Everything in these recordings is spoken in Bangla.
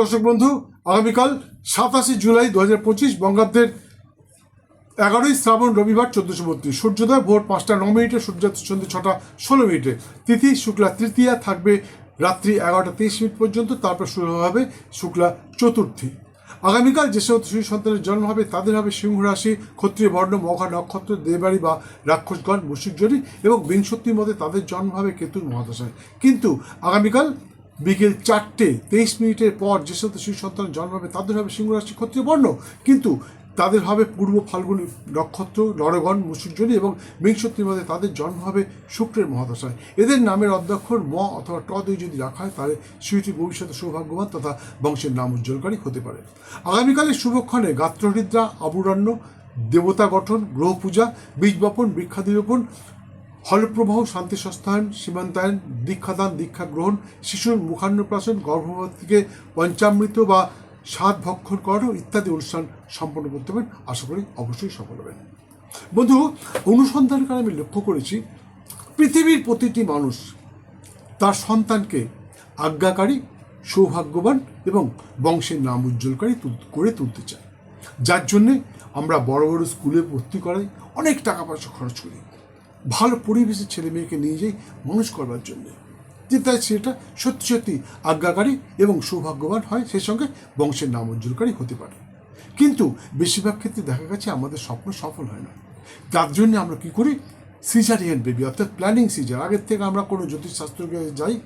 দর্শক বন্ধু, আগামীকাল সাতাশে জুলাই দু হাজার পঁচিশ বঙ্গাব্দের এগারোই শ্রাবণ রবিবার চোদ্দশো বত্রিশ। সূর্যোদয় ভোর পাঁচটা ন মিনিটে, সূর্যাস্ত সন্ধ্যে ছটা ষোলো মিনিটে। তিথি শুক্লা তৃতীয়া থাকবে রাত্রি এগারোটা তেইশ মিনিট পর্যন্ত, তারপর শুরু হবে শুক্লা চতুর্থী। আগামীকাল যে সমস্ত শিশু সন্তানের জন্ম হবে, তাদের হবে সিংহ রাশি, ক্ষত্রিয় বর্ণ, মঘা নক্ষত্র দেবাড়ি বা রাক্ষসগণ মুশিকজরি এবং বিংশতির মধ্যে তাদের জন্ম হবে কেতুর মহাদশায়। কিন্তু আগামীকাল বিকেল চারটে, তেইশ মিনিটের পর যে সমস্ত শিশু সন্তান জন্ম হবে। তাদের হবে সিংহ রাশি ক্ষত্রিয় বর্ণ। কিন্তু তাদের হবে পূর্ব ফাল্গুনি নক্ষত্র, নরগণ, মুসুর্জনী এবং বিংশতির মধ্যে তাদের জন্ম হবে শুক্রের মহাদশায়। এদের নামের অধ্যক্ষর ম অথবা ট দুই যদি রাখা হয়, তাহলে শিশুটি ভবিষ্যতে সৌভাগ্যবান তথা বংশের নাম উজ্জ্বলকারী হতে পারে। আগামীকালের শুভক্ষণে গাত্রহৃদ্রা আবুরণ্য, দেবতা গঠন গ্রহ পূজা বীজ বপন বৃক্ষাদিরোপণ ফলপ্রবাহ শান্তি সস্তায়ন সীমান্তায়ন, দীক্ষাদান দীক্ষা গ্রহণ শিশুর মুখান্নপ্রাশন, গর্ভবতীকে পঞ্চামৃত বা স্বাদ ভক্ষণ করানো ইত্যাদি অনুষ্ঠান সম্পন্ন করতে পারেন। আশা করি অবশ্যই সফল হবেন। বন্ধু, অনুসন্ধানকালে আমি লক্ষ্য করেছি, পৃথিবীর প্রতিটি মানুষ তার সন্তানকে আজ্ঞাকারী, সৌভাগ্যবান এবং বংশের নাম উজ্জ্বলকারী করে তুলতে চায়। যার জন্যে আমরা বড় বড় স্কুলে ভর্তি করাই, অনেক টাকা পয়সা খরচ করি। ভালো পরিবেশের ছেলে মেয়েকে নিয়ে যাই মানুষ করবার জন্যে। যে তাই সেটা সত্যি সত্যি আজ্ঞাকারী এবং সৌভাগ্যবান হয়, সেই সঙ্গে বংশের নাম উজ্জ্বলকারী হতে পারে। কিন্তু বেশিরভাগ ক্ষেত্রে দেখা গেছে আমাদের স্বপ্ন সফল হয় না। তার জন্য আমরা কি করি? সিজারিয়ান বেবি অর্থাৎ প্ল্যানিং সিজার আগের থেকে আমরা কোনো জ্যোতিষশাস্ত্রকে যাই,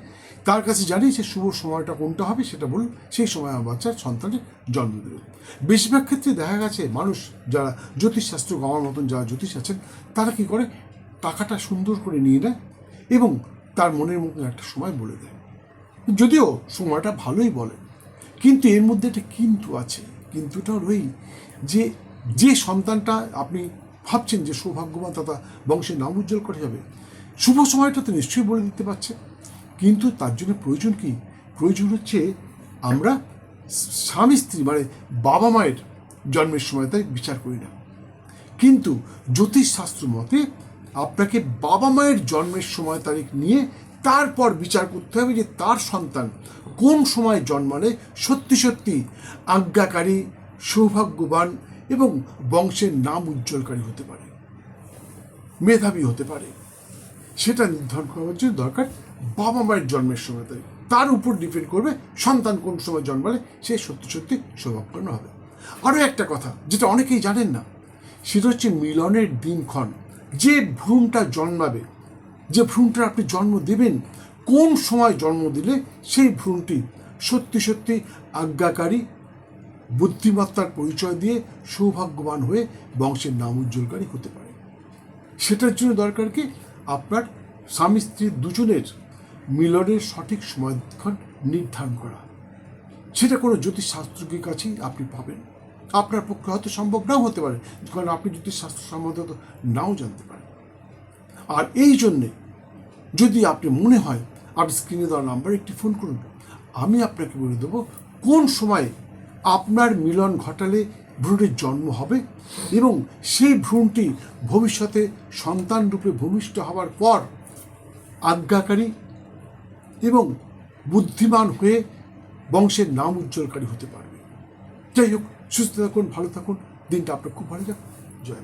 তার কাছে জানি যে শুভ সময়টা কোনটা হবে, সেটা বলুন। সেই সময় আমার বাচ্চার সন্তানের জন্ম দেবে বেশিরভাগ ক্ষেত্রে দেখা গেছে মানুষ, যারা জ্যোতিষশাস্ত্র আমার মতন যারা জ্যোতিষ আছেন, তারা কি করে? টাকাটা সুন্দর করে নিয়ে নেয় এবং তার মনের মতন একটা সময় বলে দেয়। যদিও সময়টা ভালোই বলে, কিন্তু এর মধ্যে একটা কিন্তু আছে, কিন্তুটা রই যে যে সন্তানটা আপনি ভাবছেন যে সৌভাগ্যবান তথা বংশের নাম উজ্জ্বল করে যাবে, শুভ সময়টা তো নিশ্চয়ই বলে দিতে পারছে। কিন্তু তার জন্য প্রয়োজন কি? প্রয়োজন হচ্ছে আমরা স্বামী স্ত্রী মানে বাবা মায়ের জন্মের সময় তাই বিচার করি না। কিন্তু জ্যোতিষশাস্ত্র মতে আপনাকে বাবা মায়ের জন্মের সময় তারিখ নিয়ে তারপর বিচার করতে হবে যে তার সন্তান কোন সময় জন্মালে সত্যি সত্যি আজ্ঞাকারী, সৌভাগ্যবান এবং বংশের নাম উজ্জ্বলকারী হতে পারে, মেধাবী হতে পারে। সেটা নির্ধারণ করার জন্য দরকার বাবা মায়ের জন্মের সময় তারিখ। তার উপর ডিপেন্ড করবে সন্তান কোন সময় জন্মালে সে সত্যি সত্যি সৌভাগ্যবান হবে। আরও একটা কথা, যেটা অনেকেই জানেন না, সেটা হচ্ছে মিলনের দিনক্ষণ। যে ভ্রূণটা জন্মাবে, যে ভ্রূণটা আপনি জন্ম দেবেন, কোন সময় জন্ম দিলে সেই ভ্রূণটি সত্যি সত্যি আজ্ঞাকারী, বুদ্ধিমত্তার পরিচয় দিয়ে সৌভাগ্যবান হয়ে বংশের নাম উজ্জ্বলকারী হতে পারে। সেটার জন্য দরকার কি? আপনার স্বামী স্ত্রী দুজনের মিলনের সঠিক সময়ক্ষণ নির্ধারণ করা। সেটা কোনো জ্যোতিষশাস্ত্রজ্ঞের কাছেই আপনি পাবেন। আপনার পক্ষে হয়তো সম্ভব নাও হতে পারে, কারণ আপনি জ্যোতিষশাস্ত্র সম্বন্ধে তো নাও জানতে পারেন। আর এই জন্যে যদি আপনি মনে হয়, আপনি স্ক্রিনে দেওয়া নাম্বারে একটি ফোন করুন, আমি আপনাকে বলে দেবো কোন সময়ে আপনার মিলন ঘটালে ভ্রূণের জন্ম হবে এবং সেই ভ্রূণটি ভবিষ্যতে সন্তান রূপে ভূমিষ্ঠ হওয়ার পর আজ্ঞাকারী এবং বুদ্ধিমান হয়ে বংশের নাম উজ্জ্বলকারী হতে পারবে। যাই হোক সুস্থ থাকুন ভালো থাকুন দিনটা আপনার খুব ভালো যাক। জয়